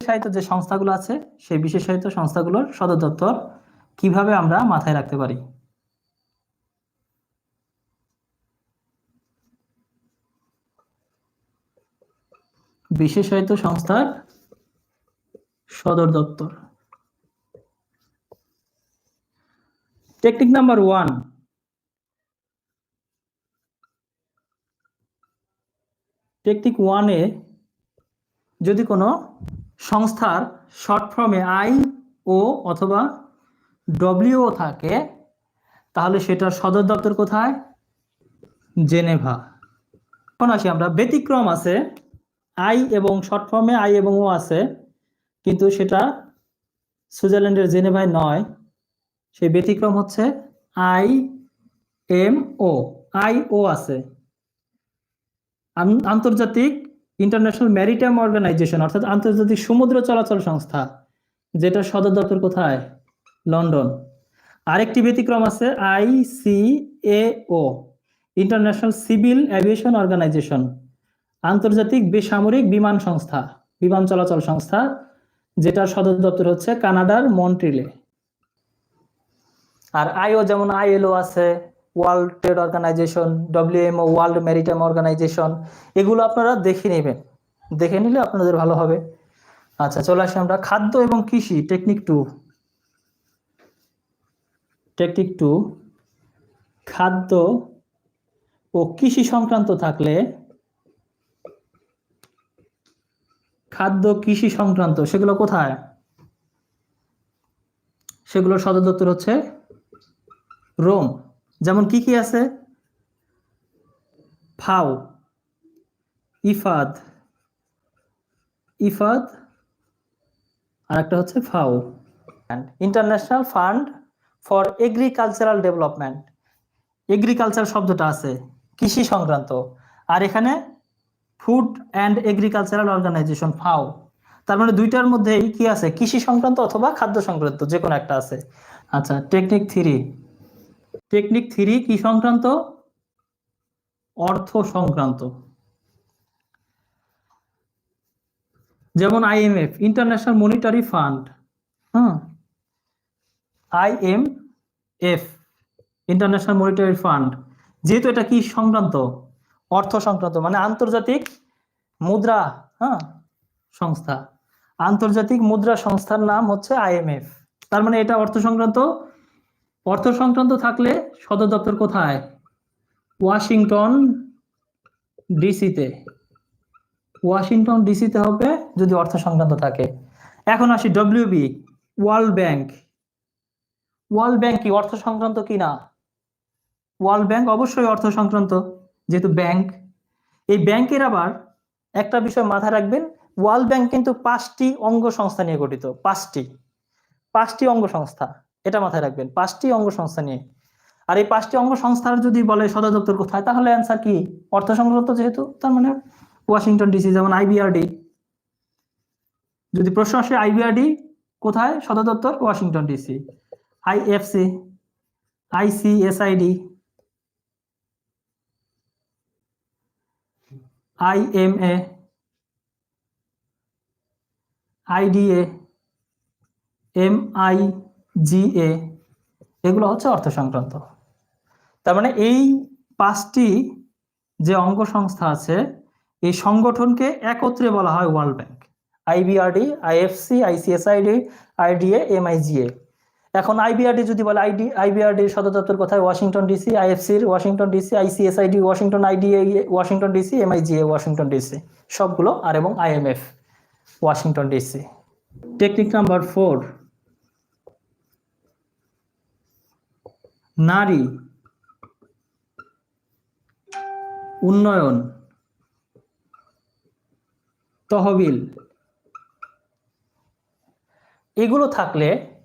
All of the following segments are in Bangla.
বিশেষায়িত যে সংস্থাগুলো আছে, সেই বিশেষায়িত সংস্থাগুলোর সদর দপ্তর কীভাবে আমরা মাথায় রাখতে পারি? বিশেষায়িত সংস্থার সদর দপ্তর। টেকনিক নাম্বার ওয়ান টেকনিক ওয়ানে যদি কোনো সংস্থার শর্ট ফর্মে আই ও অথবা ডব্লিউ থাকে, তাহলে সেটার সদর দপ্তর কোথায়? জেনেভা। এখন আসি আমরা, ব্যতিক্রম আছে আই এবং শর্ট ফর্মে আই এবং ও আছে, কিন্তু সেটা সুইজারল্যান্ডের জেনেভায় নয়, সেই ব্যতিক্রম হচ্ছে I M O I O আছে। আন্তর্জাতিক ইন্টারন্যাশনাল ম্যারিটাইম অর্গানাইজেশন অর্থাৎ আন্তর্জাতিক সমুদ্র চলাচল সংস্থা, যেটা সদর দপ্তর কোথায়? লন্ডন। আরেকটি ব্যতিক্রম আছে, I C A O international civil aviation organisation আন্তর্জাতিক বেসামরিক বিমান সংস্থা, বিমান চলাচল সংস্থা, যেটার সদর দপ্তর হচ্ছে কানাডার মন্ট্রিলে। আর আইও যেমন আইএলও আছে world trade organisation WMO world maritime organisation এগুলো আপনারা দেখে নেবেন। দেখে নিলে আপনাদের ভালো হবে। আচ্ছা চলে আসি আমরা। খাদ্য এবং কৃষি টেকনিক টু টেকনিক টু খাদ্য ও কৃষি সংক্রান্ত থাকলে খাদ্য, কৃষি সংক্রান্ত, সেগুলো কোথায়? সেগুলোর সদর দপ্তর হচ্ছে রোম। যেমন কি কি আছে? ফাও, ইফাদ ইফাদ আর একটা হচ্ছে FAO. International fund for agricultural development agriculture শব্দটা আছে, কৃষি সংক্রান্ত। আর এখানে ফুড অ্যান্ড এগ্রিকালচারাল অর্গানাইজেশন ফাও। তার মানে দুইটার মধ্যেই কি আছে? কৃষি সংক্রান্ত অথবা খাদ্য সংক্রান্ত যে কোনো একটা আছে। আচ্ছা টেকনিক থ্রি টেকনিক থ্রি কি সংক্রান্ত? অর্থ সংক্রান্ত। যেমন আইএমএফ ইন্টারন্যাশনাল মনিটারি ফান্ড হ্যাঁ IM F international monetary fund যেহেতু এটা কি সংক্রান্ত? অর্থ সংক্রান্ত মানে আন্তর্জাতিক মুদ্রা হ্যাঁ? সংস্থা। আন্তর্জাতিক মুদ্রা সংস্থার নাম হচ্ছে আইএমএফ তার মানে এটা অর্থ সংক্রান্ত? অর্থ সংক্রান্ত থাকলে সদর দপ্তর কোথায়? ওয়াশিংটন ডিসিতে। ওয়াশিংটন ডিসিতে হবে যদি অর্থ সংক্রান্ত থাকে। এখন আসি WB world bank world bank কি অর্থ সংক্রান্ত কি না? ওয়ার্ল্ড ব্যাংক অবশ্যই অর্থ সংক্রান্ত যেহেতু ব্যাংক এই ব্যাংকের আবার একটা বিষয় মাথায় রাখবেন ওয়ার্ল্ড ব্যাংক কিন্তু পাঁচটি অঙ্গ সংস্থা নিয়ে গঠিত, পাঁচটি। পাঁচটি অঙ্গ সংস্থা এটা মাথায় রাখবেন। পাঁচটি অঙ্গ সংস্থা নিয়ে। আর এই পাঁচটি অঙ্গ সংস্থার যদি বলে সদর দপ্তর কোথায়, তাহলে অ্যান্সার কি? অর্থ সংক্রান্ত যেহেতু, তার মানে ওয়াশিংটন ডিসি যেমন আইবিআরডি যদি প্রশ্ন আসে আইবিআরডি কোথায়? সদর দপ্তর Washington DC IFC ICSID IMA IDA MIGA এগুলো হচ্ছে অর্থ সংক্রান্ত। তার মানে এই পাঁচটি যে অঙ্গ সংস্থা আছে, এই সংগঠনকে একত্রে বলা হয় world bank. IBRD IFC ICSID IDA MIGA এখন আইবিআরডি যদি বলে আইডি আইবিআরডির সদর দপ্তর কোথায়? Washington DC আইএফসির Washington DC ICSID Washington IDA Washington DC MIGA Washington DC. সবগুলো আর এবং IMF Washington DC. Technique number four নারী। উন্নয়ন। তহবিল। এগুলো থাকলে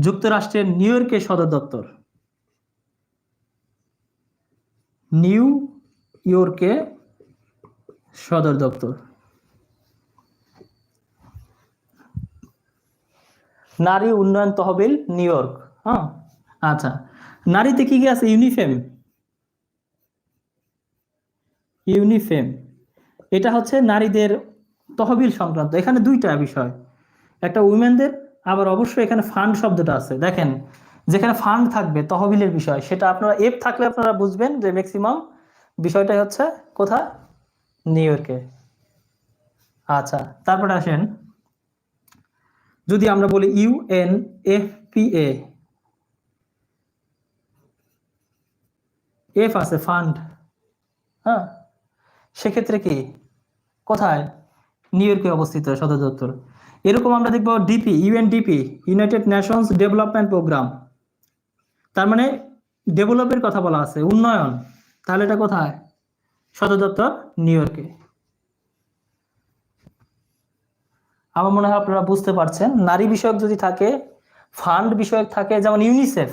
যুক্তরাষ্ট্রের নিউ ইয়র্কের সদর দপ্তর নিউ ইয়র্কে সদর দপ্তর। নারী উন্নয়ন তহবিল নিউ ইয়র্ক হ্যাঁ? আচ্ছা। নারীতে কি কি আছে? ইউনিফেম। ইউনিফেম। এটা হচ্ছে নারীদের তহবিল সংক্রান্ত। এখানে দুইটা বিষয়। একটা উইমেনদের, আবার অবশ্যই এখানে ফান্ড শব্দটা আছে। দেখেন, যেখানে ফান্ড থাকবে, তহবিলের বিষয়, সেটা আপনারা, এফ থাকলে আপনারা বুঝবেন যে ম্যাক্সিমাম বিষয়টাই হচ্ছে কোথা নিউ ইয়র্কে আচ্ছা তারপরে আসেন। যদি আমরা বলি UN F P A F আছে ফান্ড হ্যাঁ? সেক্ষেত্রে কি? কোথায়? নিউ ইয়র্কে অবস্থিত সদর দপ্তর। এরকম আমরা দেখব DP UNDP united nations development programme তার মানে ডেভেলপের কথা বলা আছে, উন্নয়ন। তাহলে এটা কোথায়? সদর দপ্তর নিউ ইয়র্কে আমার মনে হয় আপনারা বুঝতে পারছেন, নারী বিষয়ক যদি থাকে ফান্ড বিষয়ক থাকে, যেমন ইউনিসেফ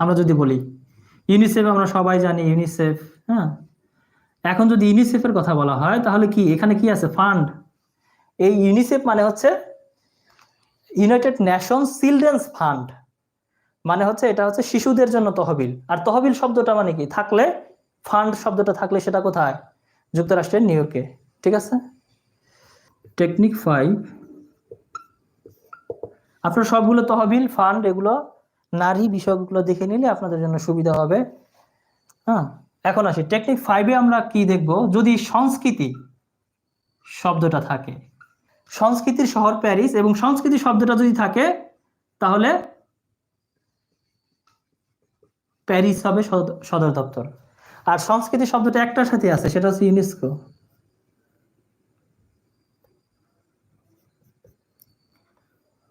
আমরা যদি বলি। ইউনিসেফ আমরা সবাই জানি, ইউনিসেফ হ্যাঁ? এখন যদি ইউনিসেফের কথা বলা হয়, তাহলে কি, এখানে কি আছে? ফান্ড। এই ইউনিসেফ মানে হচ্ছে ইউনাইটেড নেশনস চিলড্রেন্স ফান্ড। মানে হচ্ছে এটা হচ্ছে শিশুদের জন্য তহবিল। আর তহবিল শব্দটা মানে কি? থাকলে ফান্ড শব্দটা থাকলে সেটা কোথায়? যুক্তরাষ্ট্রের নিউ ইয়র্কে। ঠিক আছে? Technique five. আপনার সবগুলো তহবিল, ফান্ড, এগুলো নারী বিষয়গুলো দেখে নিলে আপনাদের জন্য সুবিধা হবে। হ্যাঁ এখন আসি। টেকনিক ফাইভে আমরা কি দেখব? যদি সংস্কৃতি শব্দটা থাকে। সংস্কৃতির শহর প্যারিস এবং সংস্কৃতি শব্দটা যদি থাকে, তাহলে প্যারিস হবে সদ- সদর দপ্তর। আর সংস্কৃতি শব্দটা একটার সাথে আছে, সেটা হচ্ছে ইউনেস্কো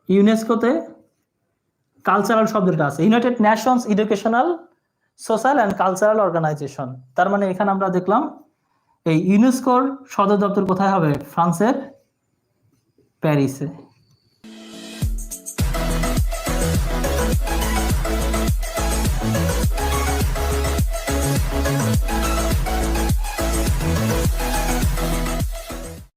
ইউনেস্কোতে কালচারাল শব্দটা আছে। United nations educational social and cultural organisation তার মানে এখানে আমরা দেখলাম, এই ইউনেস্কোর সদর দপ্তর কোথায় হবে? ফ্রান্সের প্যারিসে।